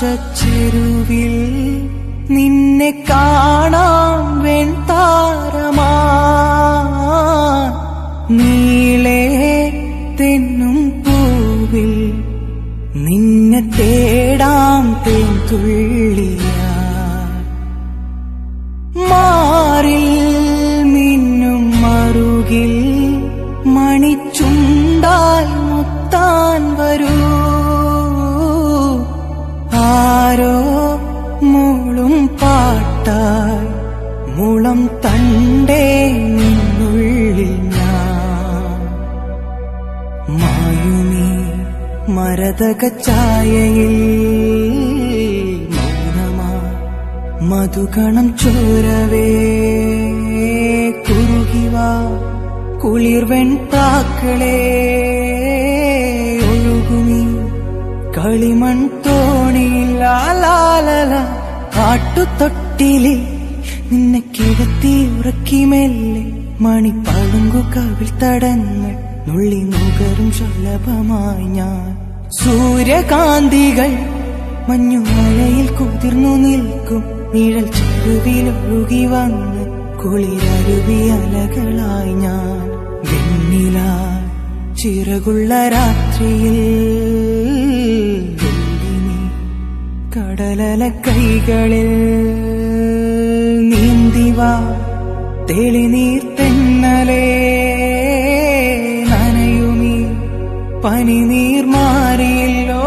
ആകാശച്ചെരുവിൽ നിന്നെ കാണാം വെൺതാരമാ നീളേ തെന്നും പൂവിൽ നിന്നെ തേടാം തേൻതുള്ളിയാ മാറിൽ മിന്നും മറുകിൽ മണിച്ചുണ്ടാൽ മുത്താൻ വരൂ. മൂളും പാട്ടായി മുളം തണ്ടേ നിന്നുള്ളിൽ ഞാൻ. മരതക ചായയിൽ മൗനമാ മധുകണം ചോരവേ. കുറുകിവാ കുളിർവെൺ പ്രാക്കളേ. ഒഴുകുമീ കളിമൺ തോണിയിൽ ലാലാലല കാട്ടുതൊട്ടിലിൽ നിന്നെ കിഴത്തി ഉറക്കി മെല്ലെ. മണി പളുങ്കു കവിൾ തടങ്ങൾ നുള്ളി നുകറും ശലഭമായി ഞാൻ. സൂര്യകാന്തികൾ മഞ്ഞു മഴയിൽ കുതിർന്നു നിൽക്കും. നിഴൽ ചെരുവിലൊഴുകി വന്ന് കുളിരരുവി അലകളായി ഞാൻ. വെണ്ണില ചിറകുള്ള രാത്രിയിൽ. കടലല കൈകളിൽ നീന്തിവാ തെളിനീർ തെന്നലേ നനയുമീ പനി മാറിയല്ലോ.